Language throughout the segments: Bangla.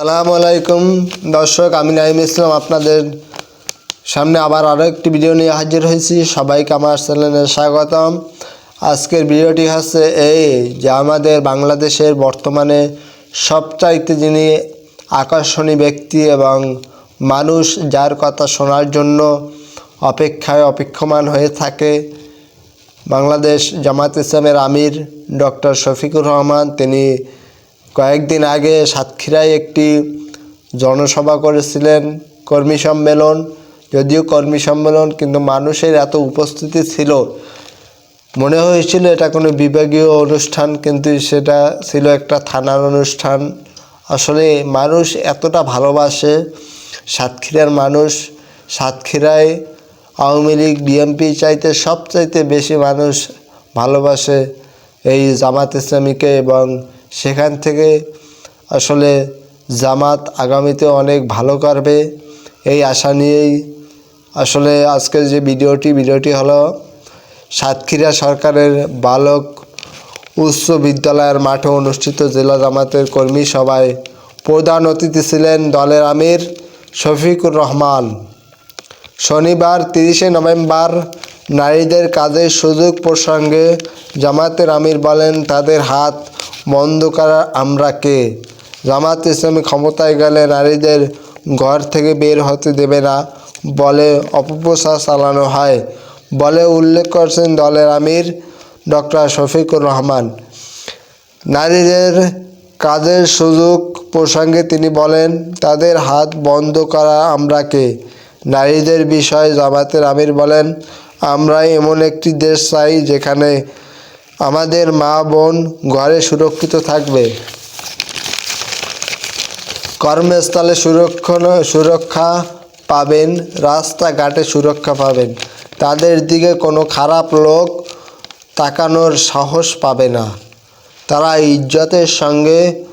সালামু আলাইকুম। দর্শক, আমি নাইম ইসলাম আপনাদের সামনে আবার আরও একটি ভিডিও নিয়ে হাজির হয়েছি। সবাইকে আমার চ্যানেলে স্বাগতম। আজকের ভিডিওটি হচ্ছে এই যে আমাদের বাংলাদেশের বর্তমানে সবচাইতে যিনি আকর্ষণীয় ব্যক্তি এবং মানুষ যার কথা শোনার জন্য অপেক্ষায় অপেক্ষমান হয়ে থাকে বাংলাদেশ জামাত ইসলামের আমির ডক্টর শফিকুর রহমান। তিনি কয়েকদিন আগে সাতক্ষীরায় একটি জনসভা করেছিলেন কর্মী সম্মেলন। যদিও কর্মী সম্মেলন, কিন্তু মানুষের এত উপস্থিতি ছিল, মনে হয়েছিল এটা কোনো বিভাগীয় অনুষ্ঠান, কিন্তু সেটা ছিল একটা থানার অনুষ্ঠান। আসলে মানুষ এতটা ভালোবাসে সাতক্ষীরার মানুষ। সাতক্ষীরায় আওয়ামী লীগ বিএনপি চাইতে সবচাইতে বেশি মানুষ ভালোবাসে এই জামাত ইসলামীকে এবং সেখান থেকে আসলে জামাত আগামীতে অনেক ভালো করবে। এই আশা নিয়েই আসলে আজকের যে ভিডিওটি ভিডিওটি হলো সাতক্ষীরা সরকারের বালক উচ্চ বিদ্যালয়ের মাঠে অনুষ্ঠিত জেলা জামাতের কর্মী সভায় প্রধান অতিথি ছিলেন দলের আমির শফিকুর রহমান। শনিবার তিরিশে নভেম্বর নারীদের কাজের সুযোগ প্রসঙ্গে জামাতের আমির বলেন, তাদের হাত বন্ধ করা আমরা কে? জামাত ইসলামী ক্ষমতায় গেলে নারীদের ঘর থেকে বের হতে দেবে না। বলে অপপ্রচার চালানো হয়। বলে উল্লেখ করছেন দলের আমির ডক্টর শফিকুর রহমান। নারীদের কাজের সুযোগ প্রসঙ্গে তিনি বলেন, তাদের হাত বন্ধ করা আমরা কে? নারীদের বিষয়ে জামাতের আমির বলেন আমরা এমন একটি দেশ চাই যেখানে আমাদের মা বোন ঘরে সুরক্ষিত থাকবে। কর্মস্থলে সুরক্ষণ, সুরক্ষা পাবেন, রাস্তাঘাটে সুরক্ষা পাবেন। তাদের দিকে কোনো খারাপ লোক তাকানোর সাহস পাবে না। তারা ইজ্জতের সঙ্গে,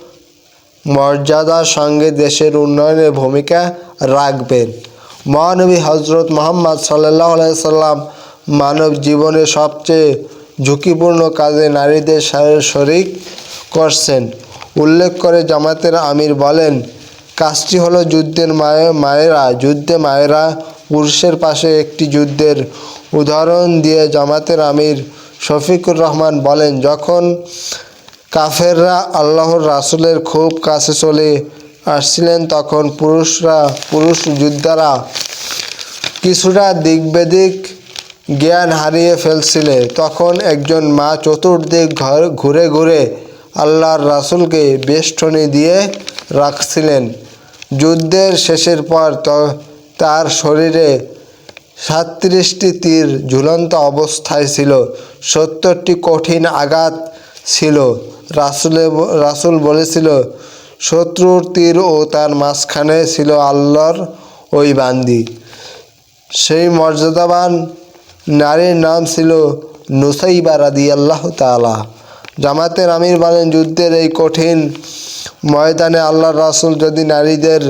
মর্যাদার সঙ্গে দেশের উন্নয়নের ভূমিকা রাখবেন। মহানবী হজরত মোহাম্মদ সাল্লাহ সাল্লাম মানব জীবনের সবচেয়ে ঝুঁকিপূর্ণ কাজে নারীদের শরিক করছেন। উল্লেখ করে জামাতের আমির বলেন, কাজটি হলো যুদ্ধের মায়ে, মায়েরা, যুদ্ধে মায়েরা পুরুষের পাশে একটি যুদ্ধের উদাহরণ দিয়ে জামাতের আমির শফিকুর রহমান বলেন, যখন কাফেররা আল্লাহর রাসুলের খুব কাছে চলে আসছিলেন, তখন পুরুষরা, পুরুষ যোদ্ধারা কিছুটা দিকবেদিক জ্ঞান হারিয়ে ফেলছিলে। তখন একজন মা চতুর্দিক ঘর ঘুরে ঘুরে আল্লাহর রাসুলকে বেষ্টনী দিয়ে রাখছিলেন। যুদ্ধের শেষের পর তার শরীরে সাতত্রিশটি তীর ঝুলন্ত অবস্থায় ছিল, সত্তরটি কঠিন আঘাত ছিল। রাসুলে রাসুল বলেছিল, শত্রুর তীর ও তার মাঝখানে ছিল আল্লাহর ওই বান্দি। সেই মর্যাদাবান নারীর নাম ছিল নুসাইবা রাদি আল্লাহ তালা জামাতের আমির বলেন, যুদ্ধের এই কঠিন ময়দানে আল্লাহ রাসুল যদি নারীদের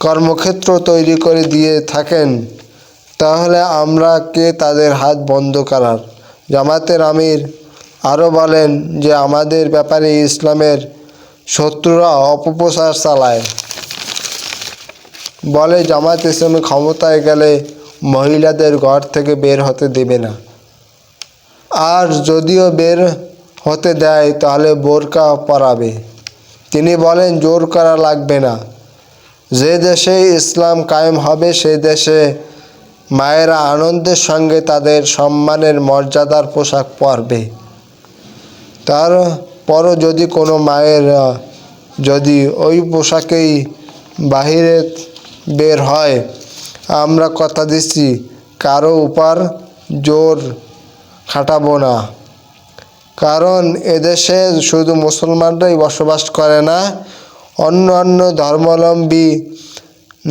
কর্মক্ষেত্র তৈরি করে দিয়ে থাকেন, তাহলে আমরা কে তাদের হাত বন্ধ করার? জামাতের আমির আরও বলেন যে, আমাদের ব্যাপারে ইসলামের শত্রুরা অপপ্রচার চালায়। বলে জামাত ইসলামী ক্ষমতায় গেলে মহিলাদের ঘর থেকে বের হতে দেবে না। আর যদিও বের হতে দেয়, তাহলে বোরকা পরাবে। তিনি বলেন, জোর করা লাগবে না। যে দেশে ইসলাম কায়েম হবে সেই দেশে মায়েরা আনন্দের সঙ্গে তাদের সম্মানের মর্যাদার পোশাক পরবে। তারপরও যদি কোনো মায়ের, যদি ওই পোশাকেই বাহিরে বের হয় আমরা কথা দিচ্ছি, কারও উপর জোর খাটাবো না। কারণ এদেশে শুধু মুসলমানরাই বসবাস করে না, অন্য অন্য ধর্মাবলম্বী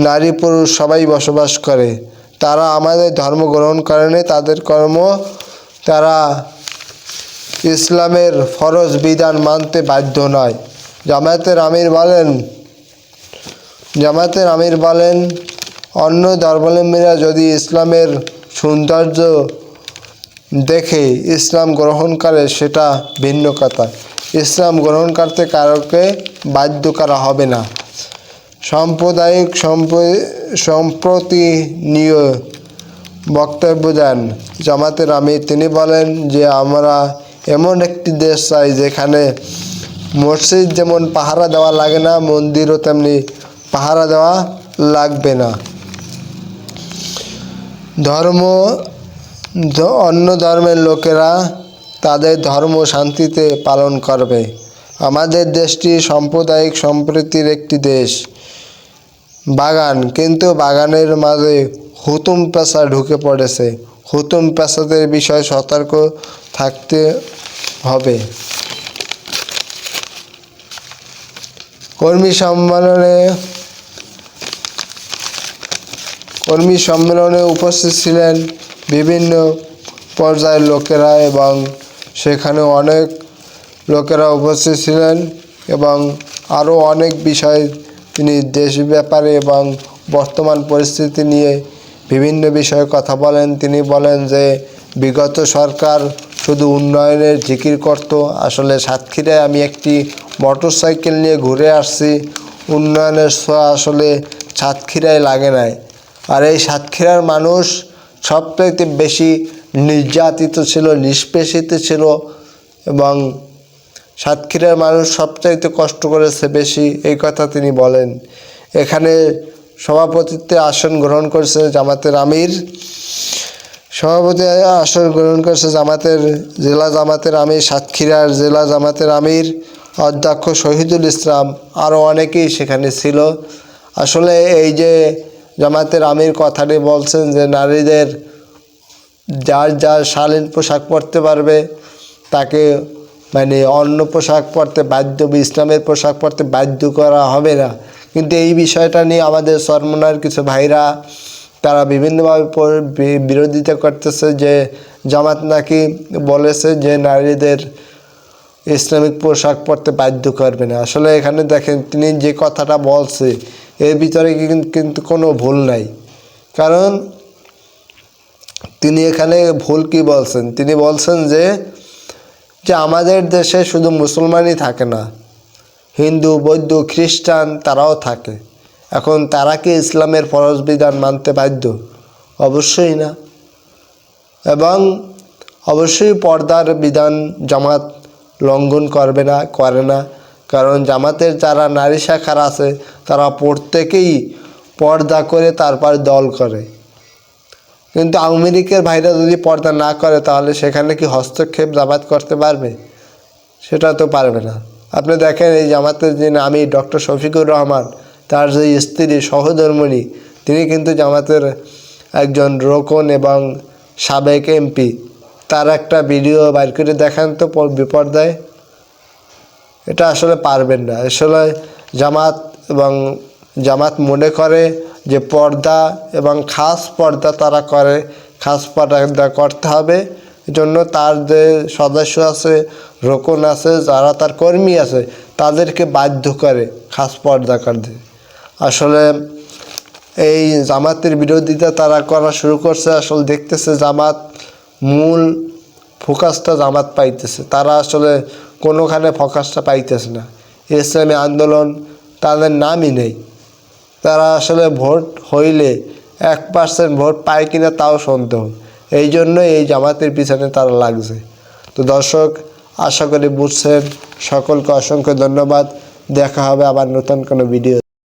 নারী পুরুষ সবাই বসবাস করে। তারা আমাদের ধর্ম গ্রহণ করেনি তাদের কর্ম তারা ইসলামের ফরজ বিধান মানতে বাধ্য নয়। জামায়াতের আমির বলেন, জামায়াতের আমির বলেন অন্য ধর্মাবলম্বীরা যদি ইসলামের সৌন্দর্য দেখে ইসলাম গ্রহণ করে সেটা ভিন্ন কথা। ইসলাম গ্রহণ করতে কারোকে বাধ্য করা হবে না। সাম্প্রদায়িক সম্প- সম্প্রতি নিয়ে বক্তব্য দেন জামাতের আমি তিনি বলেন যে, আমরা এমন একটি দেশ চাই যেখানে মসজিদ যেমন পাহারা দেওয়া লাগে না, মন্দিরও তেমনি পাহারা দেওয়া লাগবে না। ধর্ম অন্য ধর্মের লোকেরা তাদের ধর্ম শান্তিতে পালন করবে। আমাদের দেশটি সাম্প্রদায়িক সম্প্রীতির একটি দেশ। বাগান, কিন্তু বাগানের মাঝে হুতুম পেশা ঢুকে পড়েছে। হুতুম পেশাদের বিষয়ে সতর্ক থাকতে হবে। কর্মী সম্মেলনে কর্মী সম্মেলনে উপস্থিত ছিলেন বিভিন্ন পর্যায়ের লোকেরা এবং সেখানে অনেক লোকেরা উপস্থিত ছিলেন এবং আরও অনেক বিষয় তিনি দেশ ব্যাপারে এবং বর্তমান পরিস্থিতি নিয়ে বিভিন্ন বিষয়ে কথা বলেন। তিনি বলেন যে, বিগত সরকার শুধু উন্নয়নের জিকির করত। আসলে সাতক্ষীরায় আমি একটি মোটরসাইকেল নিয়ে ঘুরে আসছি। উন্নয়নের আসলে সাতক্ষীরায় লাগে নাই। আর এই সাতক্ষীরার মানুষ সবচাইতে বেশি নির্যাতিত ছিল, নিষ্পেষিত ছিল এবং সাতক্ষীরার মানুষ সবচাইতে কষ্ট করেছে বেশি, এই কথা তিনি বলেন। এখানে সভাপতিত্বে আসন গ্রহণ করেছে জামাতের আমির। সভাপতি আসন গ্রহণ করেছে জামাতের জেলা জামাতের আমির, সাতক্ষীরার জেলা জামাতের আমির, অধ্যক্ষ শহীদুল ইসলাম আরও অনেকেই সেখানে ছিল। আসলে এই যে জামাতের আমির কথাটি বলছেন যে নারীদের যার যার শালীন পোশাক পরতে পারবে, তাকে মানে অন্য পোশাক পরতে বাধ্য ইসলামের পোশাক পরতে বাধ্য করা হবে না। কিন্তু এই বিষয়টা নিয়ে আমাদের সরমনার কিছু ভাইরা তারা বিভিন্নভাবে বিরোধিতা করতেছে যে জামাত নাকি বলেছে যে নারীদের ইসলামিক পোশাক পরতে বাধ্য করবে না। আসলে এখানে দেখেন তিনি যে কথাটা বলছে এর ভিতরে কিন- কিন্তু কোনো ভুল নাই। কারণ তিনি এখানে ভুল কি বলছেন? তিনি বলছেন যে যে আমাদের দেশে শুধু মুসলমানই থাকে না, হিন্দু, বৌদ্ধ, খ্রিস্টান তারাও থাকে। এখন তারা কি ইসলামের ফরজ বিধান মানতে বাধ্য? অবশ্যই না। এবং অবশ্যই পর্দার বিধান জামাত লঙ্ঘন করবে না, করে না। কারণ জামাতের যারা নারী শাখার আছে, তারা প্রত্যেকেই পর্দা করে তারপর দল করে। কিন্তু আওয়ামী লীগের ভাইরা যদি পর্দা না করে, তাহলে সেখানে কি হস্তক্ষেপ জামাত করতে পারবে? সেটা তো পারবে না। আপনি দেখেন এই জামাতের যে আমি, ডক্টর শফিকুর রহমান, তার যে স্ত্রী সহধর্মণী, তিনি কিন্তু জামাতের একজন রোকন এবং সাবেক এমপি। তার একটা ভিডিও বাইর করে দেখান তো বিপর্দায় এটা আসলে পারবেন না। আসলে জামাত এবং জামাত মনে করে যে পর্দা এবং খাস পর্দা তারা করে, খাস পর্দা করতে হবে। জন্য তার যে সদস্য আছে, রোকন আছে, যারা তার কর্মী আছে, তাদেরকে বাধ্য করে খাস পর্দা করতে আসলে এই জামাতের বিরোধিতা তারা করা শুরু করছে, আসলে দেখতেছে জামাত মূল ফোকাসটা জামাত পাইতেছে। তারা আসলে কোনোখানে ফোকাসটা পাইতেছে না। ইসলামী আন্দোলন তাদের নামই নেই। তারা আসলে ভোট হইলে এক পার্সেন্ট ভোট পায় কিনা তাও সন্দেহ। এই জন্য এই জামাতের পিছনে তারা লাগছে। তো দর্শক, আশা করি বুঝছেন। সকলকে অসংখ্য ধন্যবাদ। দেখা হবে আবার নতুন কোনো ভিডিও